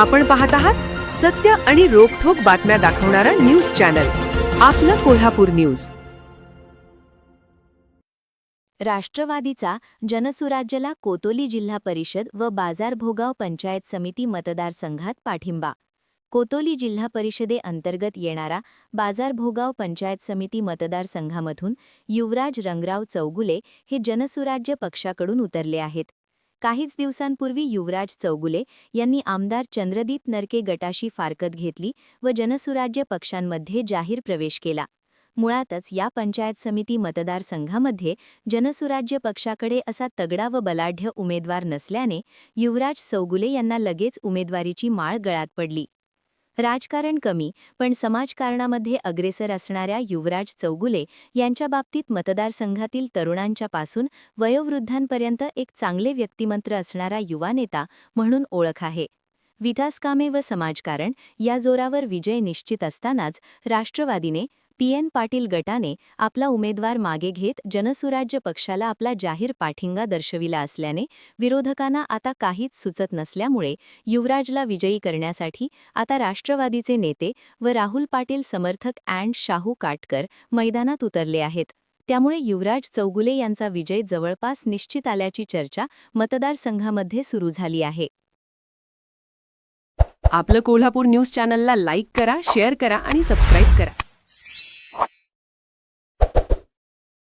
आपण पाहत आहात सत्य आणि रोखठोक बातम्या दाखवणारा न्यूज चॅनल. आपलं कोल्हापूर न्यूज. राष्ट्रवादीचा जनसुराज्यला कोतोली जिल्हा परिषद व बाजार भोगाव पंचायत समिती मतदारसंघात पाठिंबा. कोतोली जिल्हा परिषदेअंतर्गत येणारा बाजार भोगाव पंचायत समिती मतदारसंघामधून युवराज रंगराव चौगुले हे जनसुराज्य पक्षाकडून उतरले आहेत. काहीच दिवसांपूर्वी युवराज चौगुले यांनी आमदार चंद्रदीप नरके गटाशी फारकत घेतली व जनसुराज्य पक्षांमध्ये जाहीर प्रवेश केला. मुळातच या पंचायत समिती मतदारसंघामध्ये जनसुराज्य पक्षाकडे असा तगडा व बलाढ्य उमेदवार नसल्याने युवराज चौगुले यांना लगेच उमेदवारीची माळ गळात पडली. राजकारण कमी पण समाजकारणामध्ये अग्रेसर असणाऱ्या युवराज चौगुले यांच्या बाबतीत मतदारसंघातील तरुणांच्यापासून वयोवृद्धांपर्यंत एक चांगले व्यक्तिमंत्र असणारा युवा नेता म्हणून ओळख आहे. विकासकामे व समाजकारण या जोरावर विजय निश्चित असतानाच राष्ट्रवादीने पी एन पाटील गटाने आपला उमेदवार मागे घेत जनसुराज्य पक्षाला आपला जाहीर पाठिंगा दर्शविला असल्याने विरोधकांना आता काहीच सुचत नसल्यामुळे युवराजला विजयी करण्यासाठी आता राष्ट्रवादीचे नेते व राहुल पाटील समर्थक अँड शाहू काटकर मैदानात उतरले आहेत. त्यामुळे युवराज चौगुले यांचा विजय जवळपास निश्चित आल्याची चर्चा मतदारसंघामध्ये सुरू झाली आहे. आपलं कोल्हापूर न्यूज चॅनलला लाईक करा शेअर करा आणि सबस्क्राईब करा.